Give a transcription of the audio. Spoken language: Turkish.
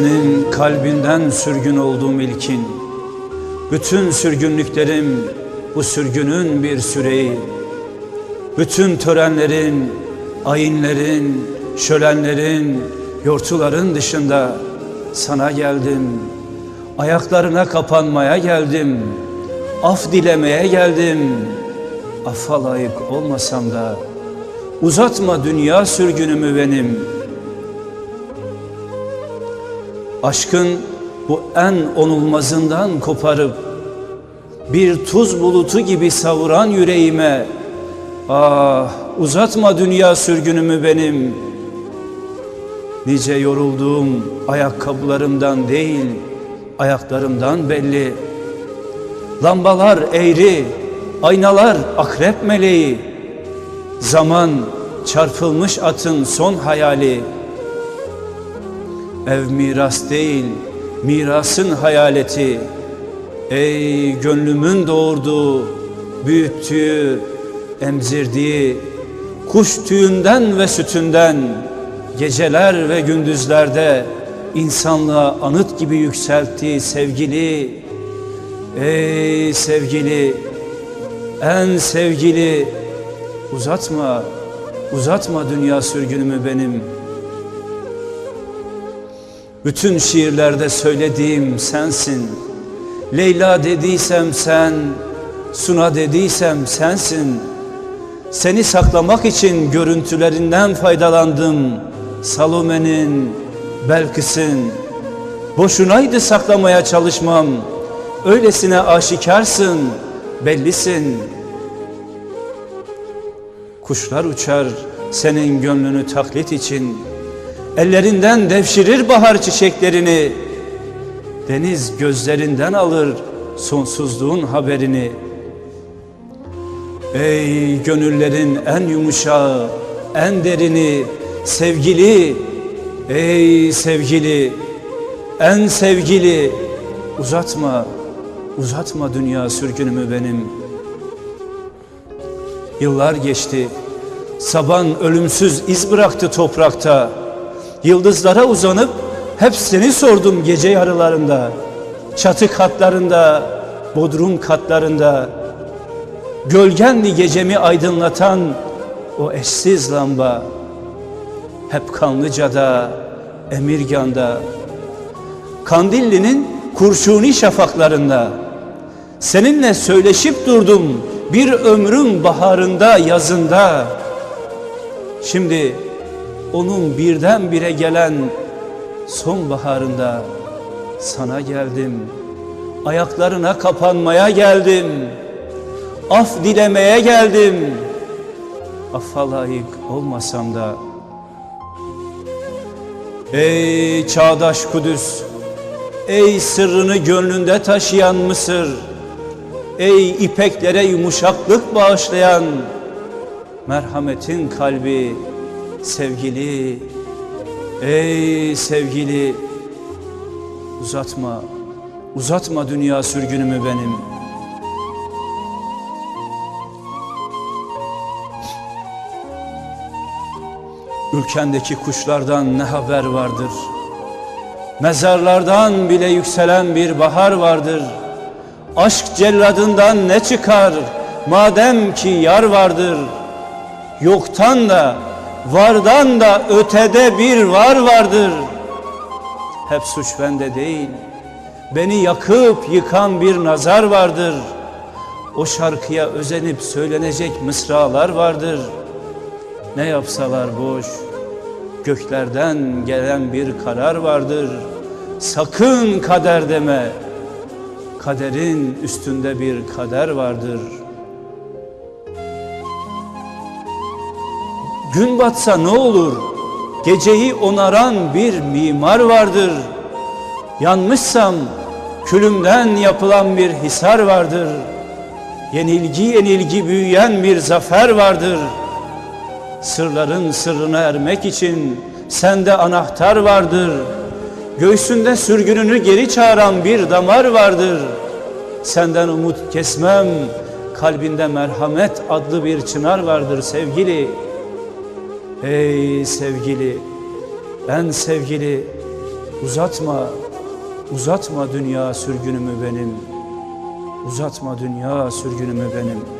Senin kalbinden sürgün olduğum ilkin. Bütün sürgünlüklerim bu sürgünün bir süreyi. Bütün törenlerin, ayinlerin, şölenlerin, yortuların dışında sana geldim. Ayaklarına kapanmaya geldim. Af dilemeye geldim. Affa layık olmasam da Uzatma dünya sürgünümü benim Aşkın bu en onulmazından koparıp bir tuz bulutu gibi savuran yüreğime ah uzatma dünya sürgünümü benim. Nice yorulduğum ayakkabılarımdan değil ayaklarımdan belli. Lambalar eğri aynalar akrep meleği. Zaman çarpılmış atın son hayali Ev miras değil, mirasın hayaleti. Ey gönlümün doğurduğu, büyüttüğü, emzirdiği, kuş tüyünden ve sütünden, geceler ve gündüzlerde insanlığa anıt gibi yükselttiği sevgili, ey sevgili, en sevgili, uzatma, uzatma dünya sürgünümü benim.'' Bütün şiirlerde söylediğim sensin. Leyla dediysem sen, Suna dediysem sensin. Seni saklamak için görüntülerinden faydalandım. Salome'nin, Belkıs'ın. Boşunaydı saklamaya çalışmam. Öylesine aşikarsın, bellisin. Kuşlar uçar senin gönlünü taklit için.'' Ellerinden devşirir bahar çiçeklerini. Deniz gözlerinden alır sonsuzluğun haberini. Ey gönüllerin en yumuşağı, en derini Sevgili, ey sevgili, en sevgili. Uzatma, uzatma dünya sürgünümü benim. Yıllar geçti, saban ölümsüz iz bıraktı toprakta Yıldızlara uzanıp hep seni sordum gece yarılarında. Çatı katlarında, bodrum katlarında. Gölgenli gecemi aydınlatan o eşsiz lamba. Hep Kanlıca'da, Emirgan'da. Kandilli'nin kurşuni şafaklarında. Seninle söyleşip durdum bir ömrün baharında, yazında. Şimdi onun birdenbire gelen sonbaharında sana geldim. Ayaklarına kapanmaya geldim. Af dilemeye geldim. Affa layık olmasam da Ey çağdaş Kudüs Ey sırrını gönlünde taşıyan Mısır Ey ipeklere yumuşaklık bağışlayan Merhametin kalbi sevgili, ey sevgili uzatma, uzatma dünya sürgünümü benim. Ülkendeki kuşlardan ne haber vardır? Mezarlardan bile yükselen bir bahar vardır. Aşk celladından ne çıkar? Madem ki yar vardır. Yoktan da Vardan da ötede bir var vardır. Hep suç bende değil. Beni yakıp yıkan bir nazar vardır. O şarkıya özenip söylenecek mısralar vardır. Ne yapsalar boş. Göklerden gelen bir karar vardır. Sakın kader deme. Kaderin üstünde bir kader vardır.'' Gün batsa ne olur? Geceyi onaran bir mimar vardır. Yanmışsam külümden yapılan bir hisar vardır. Yenilgi yenilgi büyüyen bir zafer vardır. Sırların sırrına ermek için sende anahtar vardır. Göğsünde sürgününü geri çağıran bir damar vardır. Senden umut kesmem, kalbinde merhamet adlı bir çınar vardır sevgili.'' Ey sevgili, ben sevgili, Uzatma, uzatma dünya sürgünümü benim. Uzatma dünya sürgünümü benim.